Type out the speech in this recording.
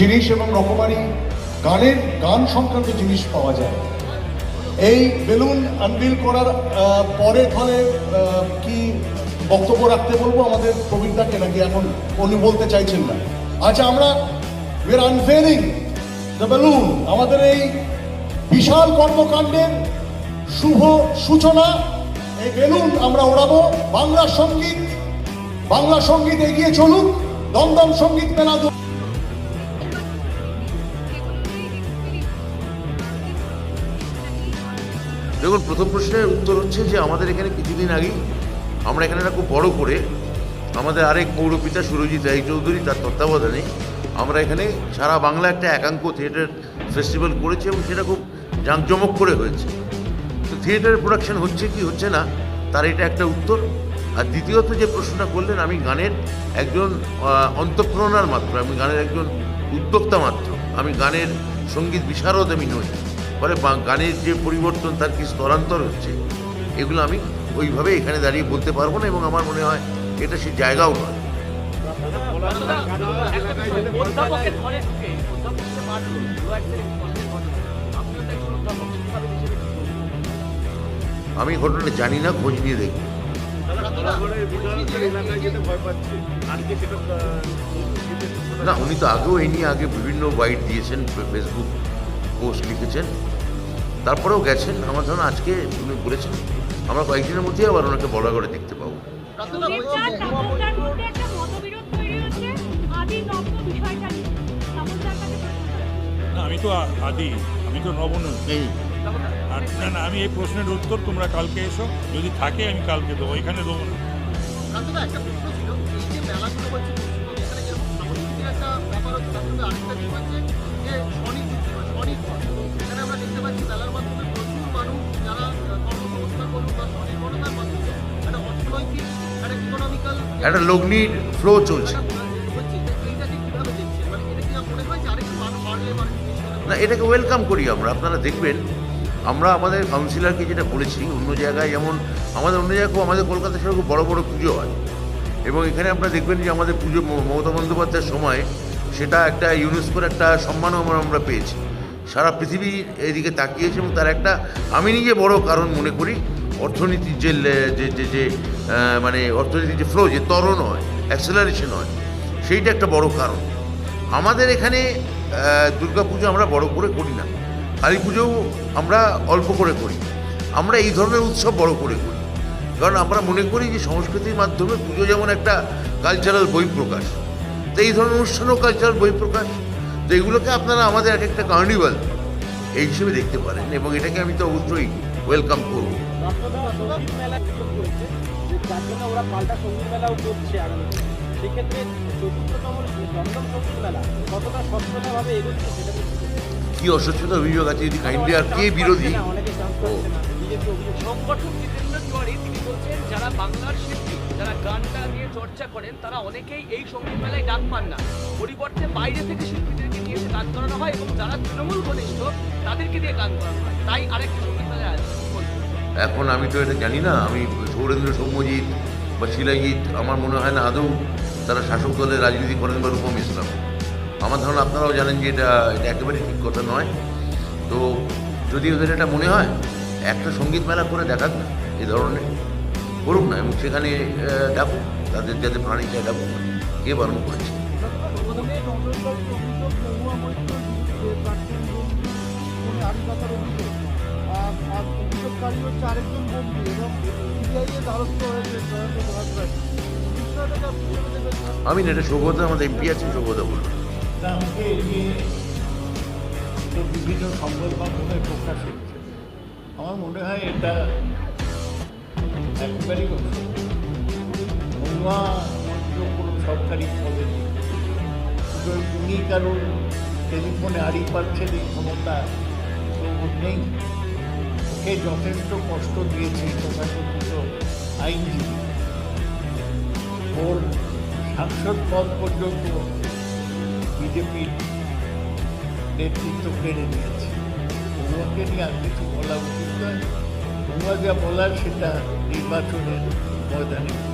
জিনিস এবং রকমারি গানের গান সংক্রান্ত জিনিস পাওয়া যায়। এই বেলুন আনবিল করার পরে আহ, কি বক্তব্য রাখতে বলব? আমাদের প্রবীণদাকে নাকি এখন উনি বলতে চাইছেন না। আচ্ছা আমরা we are unveiling the balloon আমাদের এই বিশাল কর্মকাণ্ডের শুভ সূচনা এই বেলুন আমরা ওড়াবো। বাংলা সংগীত বাংলা সংগীত এগিয়ে চলুক। দমদম সংগীত মেলা দেখুন, প্রথম প্রশ্নের উত্তর হচ্ছে যে আমাদের এখানে কিছুদিন আগেই, আমরা এখানে খুব বড় করে, আমাদের আরেক পৌরপিতা সুরজিৎ রায় চৌধুরী, তার তত্ত্বাবধানে আমরা এখানে সারা বাংলা একটা একাঙ্ক থিয়েটার ফেস্টিভ্যাল করেছি এবং সেটা খুব জাঁকজমক করে হয়েছে। তো থিয়েটারের প্রোডাকশন হচ্ছে কি হচ্ছে না, তার এটা একটা উত্তর। আর দ্বিতীয়ত যে প্রশ্নটা করলেন, আমি গানের একজন অন্তঃপ্রেরণার মাত্র, আমি গানের একজন উদ্যোক্তা মাত্র, আমি গানের সংগীত বিশারদ আমি নই। ফলে গানের যে পরিবর্তন তার কি স্তরান্তর হচ্ছে, এগুলো আমি ওইভাবে এখানে দাঁড়িয়ে বলতে পারব না এবং আমার মনে হয় এটা সে জায়গাও নয়? আমি ঘটনাটা জানি না, খোঁজ নিয়ে দেখি না, উনি তো আগেও এই নিয়ে আগে বিভিন্ন বাইট দিয়েছেন ফেসবুক পোস্ট লিখেছেন। তারপরেও গেছেন। আমার ধরুন আজকে উনি বলেছেন আমরা কয়েকদিনের মধ্যেই আবার ওনাকে বড় করে দেখতে পাবো। আমি তো আদি আমি তো নব নই আর না না আমি এই প্রশ্নের উত্তর তোমরা কালকে এসো। যদি থাকে আমি কালকে দেবো এখানে দেবো না। বাড়লে মানুষ ফ্লো চলছে। না, এটাকে ওয়েলকাম করি আমরা। আপনারা দেখবেন, আমরা আমাদের কাউন্সিলরকে যেটা বলেছি, অন্য জায়গায় যেমন আমাদের, অন্য জায়গায় খুব, আমাদের কলকাতা শহরে খুব বড় বড় পুজো হয়। এবং এখানে আপনারা দেখবেন যে আমাদের পুজো মমতা বন্দ্যোপাধ্যায়ের সময় সেটা একটা ইউনেস্কোর একটা সম্মানও আমরা আমরা পেয়েছি। সারা পৃথিবী এদিকে তাকিয়েছে এবং তার একটা, আমি নিজে বড় কারণ মনে করি অর্থনীতির যে যে যে মানে অর্থনীতির যে ফ্লো যে ত্বরণ হয় অ্যাক্সেলারেশন হয়, সেইটা একটা বড় কারণ। আমাদের এখানে দুর্গাপুজো আমরা বড় করে করি না। কালী পুজোও আমরা অল্প করে করি। আমরা এই ধরনের উৎসব বড় করে করি। কারণ আমরা মনে করি যে সংস্কৃতির মাধ্যমে পুজো যেমন একটা কালচারাল বহিঃপ্রকাশ তো এই ধরনের অনুষ্ঠানও কালচারাল বহিঃপ্রকাশ তো এগুলোকে আপনারা আমাদের এক একটা কার্নিভাল এই হিসেবে দেখতে পারেন এবং এটাকে আমি তো অবশ্যই ওয়েলকাম করব। সংগীত মেলা সুযোগ যার জন্য ওরা পাল্টা সংগীত মেলাও করছে আগামী সেক্ষেত্রে চতুর্থতম দমদম সংগীত মেলা কতটা সচেতনভাবে এগোচ্ছে সেটা তো ঠিক আছে। কি অস্বচ্ছতা অভিযোগ আছে? যদি কাইন্ডলি আর কে বিরোধী? না, অনেকে চান্স পাচ্ছে না। বিজেপি অভিযোগ সংগঠক জিতেন্দ্র তিওয়ারি তিনি বলছেন যারা বাংলার শিল্পী যারা গানটা নিয়ে চর্চা করেন তারা অনেকেই এই সংগীত মেলায় ডাক পান না। পরিবর্তে বাইরে থেকে শিল্পীদেরকে নিয়ে এসে গান করানো হয় এবং যারা তৃণমূল ঘনিষ্ঠ তাদেরকে দিয়ে গান করানো হয়। তাই আরেকটা সংগীত মেলায় আছে? এখন আমি তো এটা জানি না, আমি সৌরেন্দ্র সৌম্যজিৎ বা শিলাজিৎ, আমার মনে হয় না আদৌ তারা শাসক দলের রাজনীতি করেন বা রূপম ইসলাম। আমার ধারণা আপনারাও জানেন যে এটা এটা একেবারেই ঠিক কথা নয়। তো যদি ওদের এটা মনে হয়, একটা সংগীত মেলা করে দেখাক না এই ধরনের। করুক না, এবং সেখানে ডাকুক, তাদের যাতে প্রাণী চায় ডাকুক কে বারণ করেছে? আমি না এটা সৌগত আমাদের এমপি আছে সৌগত বলব আমাকে নিয়ে তো বিভিন্ন সংবাদ মাধ্যমে প্রকাশ হচ্ছে আমার মনে হয় এটা একেবারেই কোনো সরকারি পদে নেই। উনি কারণ টেলিফোনে হারিয়ে পাচ্ছেন এই ক্ষমতা তো নেই। ওকে যথেষ্ট কষ্ট দিয়েছে তথাকথিত আইনজীবী। ওর সাংসদ পদ পর্যন্ত বিজেপির নেতৃত্ব কেড়ে নিয়েছে। তোমাকে নিয়ে আর কিছু বলা উচিত নয়। তোমার যা বলার সেটা নির্বাচনের ময়দানে